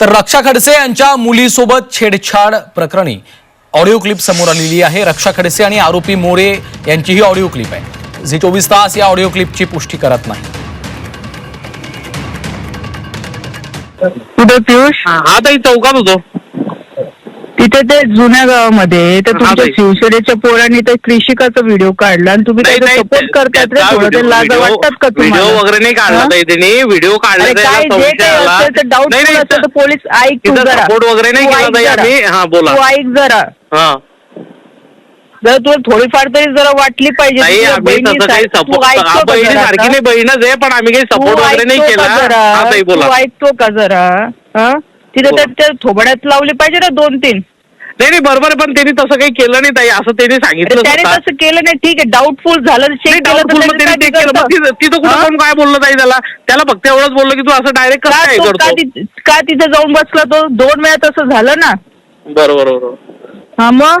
तर रक्षा खडसे यांच्या मुलीसोबत छेडछाड प्रकरणी ऑडिओ क्लिप समोर आलेली आहे. रक्षा खडसे आणि आरोपी मोरे यांची ही ऑडिओ क्लिप आहे. झी चोवीस तास या ऑडिओ क्लिपची पुष्टी करत नाही. कुठे पियुष? हा ताई चौकात होतो. तिथे ते जुन्या गावामध्ये तर हा, तुमच्या. शिवसेनेच्या पोरांनी ते कृषिकाचा व्हिडिओ काढला आणि तुम्ही त्याचा सपोर्ट करतायत रे थोडं ते लाज वाटतात का व्हिडिओ तुम्हाला वगैरे नाही काढला हा? ताई त्यांनी व्हिडिओ काढला अरे काय जे काही असेल तर डाऊट असेल तर पोलीस ऐक तू तिथं जरा support वगैरे नाही तू केला ऐक ताई जरा. आम्ही. हा, बोला. तू ऐक जरा हा जर तुला थोडीफार तरी जरा वाटली पाहिजे ताई तुझ्या आम्ही तसं काही बहिणीसारखी. तू सपोर्ट ऐकतो का बहिणी जरा सारखी आता? नाही बहीणच आहे पण आम्ही काही तू सपोर्ट वगैरे नाही ऐकतो केला का जरा? हा ताई बोला तू ऐकतो का जरा हा? तिथे बोला. तर त्या थोबड्यात लावले पाहिजे ना दोन तीन नाही नाही बरोबर पण त्यांनी तसं काही केलं नाही ताई असं त्यांनी सांगितलं त्याने स्वतः. तसं केलं नाही ठीक आहे डाऊटफुल झालं चेक नाही, केलं तर doubtful मग त्याचं त्यांनी काय check केलं. मग बिघडतं? तिथं तिथं कुठं हा? कोण काय बोललं ताई त्याला त्याला फक्त एवढंच बोललं की तू असं डायरेक्ट का कसं काय तो- का करतो ति- का तिथे जाऊन बसला तो दोन वेळा तसं झालं ना बरोबर बरोबर हा मग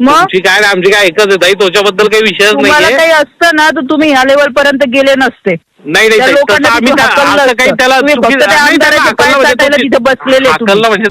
मग तुमची काय आणि आमची काय एकच आहे ताई त्याच्याबद्दल काही विषयच तुम्हाला नाहीये काही असतं ना तर तुम्ही ह्या लेवल पर्यंत गेले नसते नाही नाही त्या ताई, लोकांना तसं आम्ही तिथून त्या- हाकललं असं काही असतं. त्याला तुम्ही फक्त चुकी- त्या नाही, त्याला आमदाराचे पाय हाकललं म्हणजे चाटायला चुकी- तिथे बसलेले तुम्ही. हाकललं म्हणजे